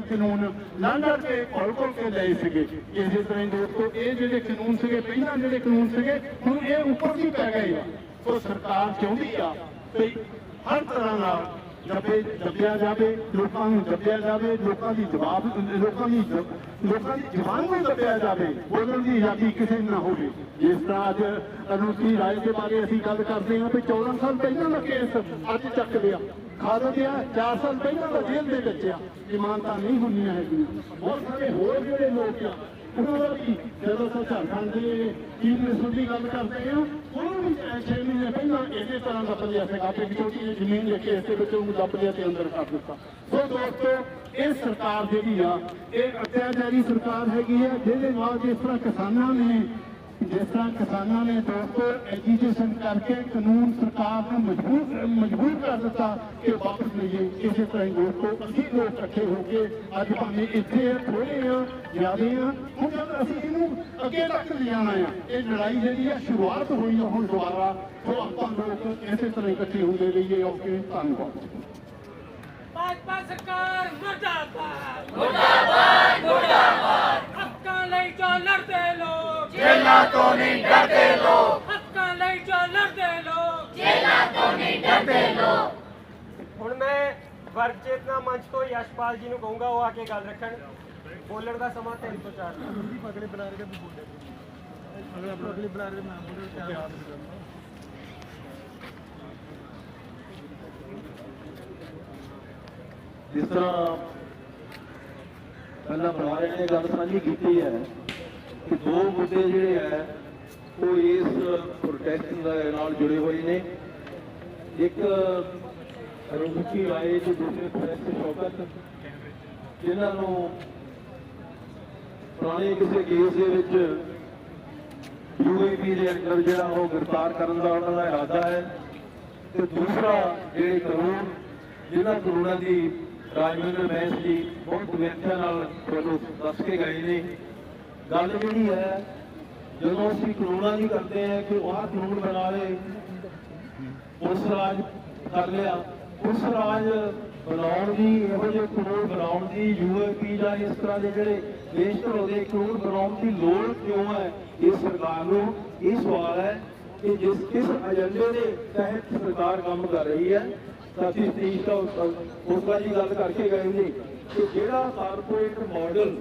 ਕਾਨੂੰਨ ਲੰਘ ਕੇ ਖੋਲ ਖੋਲ ਕੇ ਲਏ ਸੀਗੇ। ਇਸੇ ਤਰ੍ਹਾਂ ਹੀ ਦੋਸਤੋ, ਇਹ ਜਿਹੜੇ ਕਾਨੂੰਨ ਸੀਗੇ, ਪਹਿਲਾਂ ਜਿਹੜੇ ਕਾਨੂੰਨ ਸੀਗੇ, ਹੁਣ ਇਹ ਉੱਪਰ ਵੀ ਪੈ ਗਏ ਆ। ਸੋ ਸਰਕਾਰ ਚਾਹੁੰਦੀ ਆ ਵੀ ਹਰ ਤਰ੍ਹਾਂ ਨਾਲ ਜੱਬੇ ਜੱਬਿਆ ਜਾਵੇ ਲੋਕਾਂ ਨੂੰ ਜੱਬਿਆ ਜਾਵੇ, ਲੋਕਾਂ ਦੀ ਜਵਾਬ, ਲੋਕਾਂ ਦੀ ਲੋਕਾਂ ਦੀ ਜ਼ਬਾਨ ਨੂੰ ਦੱਬਿਆ ਜਾਵੇ, ਬੋਲਣ ਦੀ ਆਜ਼ਾਦੀ ਕਿਸੇ ਨੂੰ ਨਾ ਹੋਵੇ। ਜਿਸ ਤਰ੍ਹਾਂ ਅੱਜ ਅਨੁਸੀ ਰਾਏ ਦੇ ਬਾਰੇ ਅਸੀਂ ਗੱਲ ਕਰਦੇ ਹਾਂ ਵੀ 14 ਸਾਲ ਪਹਿਲਾਂ ਦਾ ਕੇਸ ਅੱਜ ਚੱਕ ਲਿਆ। ਖਾਦ ਦਿਆ 4 ਸਾਲ ਪਹਿਲਾਂ ਦਾ ਜੇਲ੍ਹ ਦੇ ਵਿੱਚ ਆ। ਇਮਾਨਤਾਂ ਨਹੀਂ ਹੁੰਦੀਆਂ ਹੈਗੀਆਂ। ਬਹੁਤ ਸਾਰੇ ਹੋਰ ਜਿਹੜੇ ਲੋਕ ਆ ਵੀ ਜਦੋਂ ਅਸੀਂ ਦੇ ਚੀਫ ਮਿਨਿਸਟਰ ਦੀ ਗੱਲ ਕਰਦੇ ਹਾਂ ਉਹਨਾਂ ਵੀ ਛੇ ਮਹੀਨੇ ਪਹਿਲਾਂ ਇਸੇ ਤਰ੍ਹਾਂ ਦਾ ਪਲਿਆ ਸੀਗਾ ਕਿ ਛੋਟੀ ਜਿਹੀ ਜ਼ਮੀਨ ਲੈ ਕੇ ਇਸੇ ਵਿੱਚ ਉਹਨੂੰ ਦੱਬ ਲਿਆ ਤੇ ਅੰਦਰ ਕਰ ਦਿੱਤਾ। ਸੋ ਦੋਸਤੋ, ਇਹ ਸਰਕਾਰ ਜਿਹੜੀ ਆ, ਇਹ ਅਤਿਆਚਾਰੀ ਸਰਕਾਰ ਹੈਗੀ ਹੈ ਜਿਹਦੇ ਨਾਲ ਜਿਸ ਤਰ੍ਹਾਂ ਕਿਸਾਨਾਂ ਨੇ ਜਿਸ ਤਰ੍ਹਾਂ ਕਿਸਾਨਾਂ ਨੇ ਦੋਸਤੋ ਐਜੀਟੇਸ਼ਨ ਕਰਕੇ ਕਾਨੂੰਨ ਸਰਕਾਰ ਨੂੰ ਮਜਬੂਰ ਮਜਬੂਰ ਕਰ ਦਿੱਤਾ ਕਿ ਵਾਪਸ ਲਈਏ। ਇਸੇ ਤਰ੍ਹਾਂ ਹੀ ਦੋਸਤੋ ਅਸੀਂ ਲੋਕ ਇਕੱਠੇ ਹੋ ਕੇ ਅੱਜ ਭਾਵੇਂ ਇੱਥੇ ਥੋੜੇ ਆ ਜ਼ਿਆਦੇ ਆ ਹੁਣ ਅਸੀਂ ਇਹਨੂੰ ਅੱਗੇ ਤੱਕ ਲਿਜਾਣਾ ਆ ਇਹ ਲੜਾਈ ਜਿਹੜੀ ਆ ਸ਼ੁਰੂਆਤ ਹੋਈ ਆ, ਹੁਣ ਦੁਬਾਰਾ ਸੋ ਆਪਾਂ ਲੋਕ ਇਸੇ ਤਰ੍ਹਾਂ ਇਕੱਠੇ ਹੁੰਦੇ ਰਹੀਏ। ਓਕੇ, ਧੰਨਵਾਦ। ਭਾਜਪਾ ਸਰਕਾਰ ਮੁਰਦਾਬਾਦ ਮੁਰਦਾਬਾਦ ਹੱਕਾਂ ਲਈ ਜੋ ਲੜਦੇ ਲੋਕ ਜੇਲਾਂ ਤੋਂ ਨਹੀਂ ਡਰਦੇ ਲੋਕ। ਹੱਕਾਂ ਲਈ ਜੋ ਲੜਦੇ ਲੋਕ। ਜੇਲਾਂ ਤੋਂ ਨਹੀਂ ਡਰਦੇ ਲੋਕ। ਹੁਣ ਮੈਂ ਵਰਗ ਚੇਤਨਾ ਮੰਚ ਤੋਂ ਯਸ਼ਪਾਲ ਜੀ ਨੂੰ ਕਹੂੰਗਾ ਉਹ ਆ ਕੇ ਗੱਲ ਰੱਖਣ। ਬੋਲਣ ਦਾ ਸਮਾਂ 3 ਤੋਂ 4 ਅਗਲੇ ਬਣਾ ਕੇ ਵੀ ਬੋਲੇ ਅਗਲੇ ਆਪਣਾ ਅਗਲੇ ਬਣਾ ਕੇ ਮੈਂ ਬੋਲੇ ਚਾਰ ਜਿਸ ਤਰ੍ਹਾਂ ਪਹਿਲਾਂ ਬੁਲਾਰੇ ਨੇ ਗੱਲ ਸਾਂਝੀ ਕੀਤੀ ਹੈ ਕਿ ਦੋ ਮੁੱਦੇ ਜਿਹੜੇ ਹੈ ਉਹ ਇਸ ਪ੍ਰੋਟੈਸਟ ਦੇ ਨਾਲ ਜੁੜੇ ਹੋਏ ਨੇ। ਇੱਕ ਰੁਕੀ ਰਾਏ ਤੇ ਦੂਸਰੇ ਪ੍ਰੈਸ ਸ਼ੌਕਤ, ਜਿਨ੍ਹਾਂ ਨੂੰ ਪੁਰਾਣੇ ਕਿਸੇ ਕੇਸ ਦੇ ਵਿੱਚ ਯੂਏਪੀ ਦੇ ਅੰਦਰ ਜਿਹੜਾ ਉਹ ਗ੍ਰਿਫਤਾਰ ਕਰਨ ਦਾ ਉਹਨਾਂ ਦਾ ਇਰਾਦਾ ਹੈ। ਤੇ ਦੂਸਰਾ ਜਿਹੜੇ ਕਾਨੂੰਨ, ਜਿਨ੍ਹਾਂ ਕਾਨੂੰਨਾਂ ਦੀ ਰਾਜਵਿੰਦਰ ਬੈਂਸ ਜੀ ਬਹੁਤ ਵਿਆਖਿਆ ਨਾਲ ਤੁਹਾਨੂੰ ਦੱਸ ਕੇ ਗਏ ਨੇ ਗੱਲ ਜਿਹੜੀ ਹੈ, ਜਦੋਂ ਅਸੀਂ ਕਾਨੂੰਨਾਂ ਦੀ ਕਰਦੇ ਹਾਂ ਕਿ ਉਹ ਕਾਨੂੰਨ ਬਣਾ ਲਏ ਪੁਲਿਸ ਰਾਜ ਕਰ ਲਿਆ ਪੁਲਿਸ ਰਾਜ ਬਣਾਉਣ ਦੀ, ਇਹੋ ਜਿਹੇ ਕਾਨੂੰਨ ਬਣਾਉਣ ਦੀ ਯੂਏਪੀ ਜਾਂ ਇਸ ਤਰ੍ਹਾਂ ਦੇ ਜਿਹੜੇ ਦੇਸ਼ ਭਰੋ ਦੇ ਕਾਨੂੰਨ ਬਣਾਉਣ ਦੀ ਲੋੜ ਕਿਉਂ ਹੈ, ਇਹ ਸਰਕਾਰ ਨੂੰ ਇਹ ਸਵਾਲ ਹੈ ਕਿ ਜਿਸ, ਕਿਸ ਏਜੰਡੇ ਦੇ ਤਹਿਤ ਸਰਕਾਰ ਕੰਮ ਕਰ ਰਹੀ ਹੈ ਸਾਥੀ ਸਤੀਸ਼ ਦਾ ਉਸਕਾ ਜੀ ਗੱਲ ਕਰਕੇ ਗਏ ਨੇ ਕਿ ਜਿਹੜਾ ਕਾਰਪੋਰੇਟ ਮਾਡਲ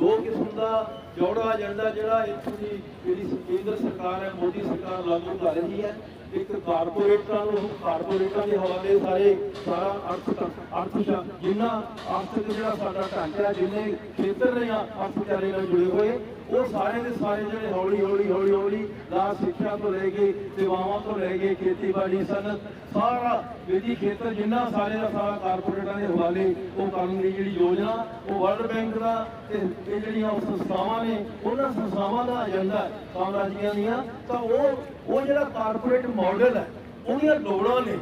ਦੋ ਕਿਸਮ ਦਾ ਜੋੜਾ ਏਜੰਡਾ ਜਿਹੜਾ ਇੱਥੋਂ ਦੀ ਜਿਹੜੀ ਕੇਂਦਰ ਸਰਕਾਰ ਹੈ, ਮੋਦੀ ਸਰਕਾਰ ਲਾਗੂ ਕਰ ਰਹੀ ਹੈ। ਇੱਕ ਕਾਰਪੋਰੇਟਾਂ ਨੂੰ ਕਾਰਪੋਰੇਟਾਂ ਦੇ ਹਵਾਲੇ ਸਾਰੇ ਸਾਰਾ ਅਰਥ ਅਰਥ ਜਿੰਨਾ ਆਰਥਿਕ ਜਿਹੜਾ ਸਾਡਾ ਢਾਂਚਾ ਜਿੰਨੇ ਖੇਤਰ ਨੇ ਅਰਥਚਾਰੇ ਨਾਲ ਜੁੜੇ ਹੋਏ, ਉਹ ਸਾਰੇ ਦੇ ਸਾਰੇ ਜਿਹੜੇ ਹੌਲੀ ਹੌਲੀ ਹੌਲੀ ਹੌਲੀ ਲਾ ਸਿੱਖਿਆ ਤੋਂ ਲੈ ਕੇ ਸੇਵਾਵਾਂ ਤੋਂ ਲੈ ਕੇ ਖੇਤੀਬਾੜੀ ਸਨਤ ਸਾਰਾ ਵਿਧੀ ਖੇਤਰ ਜਿੰਨਾ ਸਾਰੇ ਦਾ ਸਾਰਾ ਕਾਰਪੋਰੇਟਾਂ ਦੇ ਹਵਾਲੇ ਉਹ ਕਰਨ ਦੀ ਜਿਹੜੀ ਯੋਜਨਾ, ਉਹ ਵਰਲਡ ਬੈਂਕ ਦਾ ਤੇ ਇਹ ਜਿਹੜੀਆਂ ਉਹ ਸੰਸਥਾਵਾਂ ਨੇ, ਉਹਨਾਂ ਸੰਸਥਾਵਾਂ ਦਾ ਏਜੰਡਾ ਹੈ ਦੀਆਂ, ਤਾਂ ਉਹ ਉਹ ਜਿਹੜਾ ਕਾਰਪੋਰੇਟ ਮਾਡਲ ਹੈ। ਉਹਦੀਆਂ ਲੋੜਾਂ ਨੇ।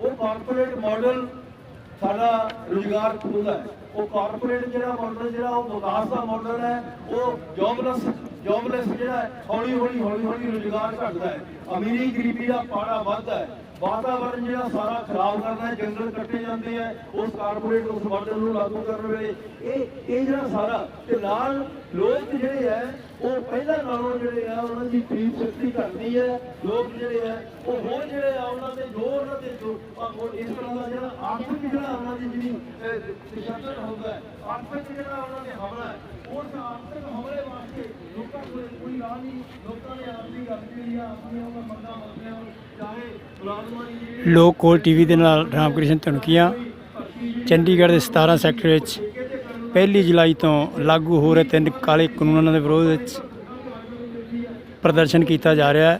ਉਹ ਕਾਰਪੋਰੇਟ ਮਾਡਲ ਸਾਡਾ ਰੁਜ਼ਗਾਰ ਖੁੱਲਦਾ ਹੈ। ਉਹ ਕਾਰਪੋਰੇਟ ਜਿਹੜਾ ਮਾਡਲ ਜਿਹੜਾ ਉਹ ਵਿਕਾਸ ਦਾ ਮਾਡਲ ਹੈ, ਉਹ ਜੌਬਲੈਸ ਜੌਬਲੈਸ ਜਿਹੜਾ ਹੌਲੀ ਹੌਲੀ ਹੌਲੀ ਹੌਲੀ ਰੁਜ਼ਗਾਰ ਘਟਦਾ ਹੈ। ਅਮੀਰੀ ਗਰੀਬੀ ਦਾ ਪਾੜਾ ਵੱਧਦਾ ਹੈ। ਵਾਤਾਵਰਣ ਜਿਹੜਾ ਸਾਰਾ ਖਰਾਬ ਕਰਦਾ ਹੈ ਜੰਗਲ ਕੱਟੇ ਜਾਂਦੇ ਆ ਉਸ ਕਾਰਪੋਰੇਟ ਉਸ ਮਾਡਲ ਨੂੰ ਲਾਗੂ ਕਰਨ ਵੇਲੇ ਇਹ ਇਹ ਜਿਹੜਾ ਸਾਰਾ ਤੇ ਨਾਲ ਲੋਕ ਜਿਹੜੇ ਹੈ ਉਹ ਪਹਿਲਾਂ ਨਾਲੋਂ ਜਿਹੜੇ ਆ ਉਹਨਾਂ ਦੀ ਖਰੀਦ ਸ਼ਕਤੀ ਘਟਦੀ ਹੈ ਲੋਕ ਜਿਹੜੇ ਆ ਉਹ ਹੋਰ ਜਿਹੜੇ ਆ ਉਹਨਾਂ ਦੇ ਜੋ ਉਹਨਾਂ ਦੇ ਜੋ ਇਸ ਤਰ੍ਹਾਂ ਦਾ ਜਿਹੜਾ ਆਰਥਿਕ ਜਿਹੜਾ ਉਹਨਾਂ ਦੀ ਜਿਹੜੀ ਅਹ, ਹੁੰਦਾ ਹੈ ਆਰਥਿਕ ਜਿਹੜਾ ਉਹਨਾਂ ਦੇ ਹਮਲਾ ਉਸ ਆਰਥਿਕ ਲੋਕਾਂ ਕੋਲ ਕੋਈ ਰਾਹ ਨਹੀਂ ਲੋਕਾਂ ਨੇ ਆਪਣੀ ਗੱਲ ਜਿਹੜੀ ਆ ਆਪਣੀਆਂ ਉਹਨਾਂ ਮੰਗਾਂ ਮੰਗੀਆਂ ਚਾਹੇ ਮੁਲਾਜ਼ਮਾਂ ਦੀ ਜਿਹੜੀ ਲੋਕ ਕੋਲ ਟੀਵੀ ਦੇ ਨਾਲ ਰਾਮਕ੍ਰਿਸ਼ਨ ਧਨਕੀਆ ਚੰਡੀਗੜ੍ਹ ਦੇ 17 ਸੈਕਟਰ ਵਿੱਚ ਪਹਿਲੀ ਜੁਲਾਈ ਤੋਂ ਲਾਗੂ ਹੋ ਰਹੇ ਤਿੰਨ ਕਾਲੇ ਕਾਨੂੰਨਾਂ ਦੇ ਵਿਰੋਧ ਵਿੱਚ ਪ੍ਰਦਰਸ਼ਨ ਕੀਤਾ ਜਾ ਰਿਹਾ ਹੈ।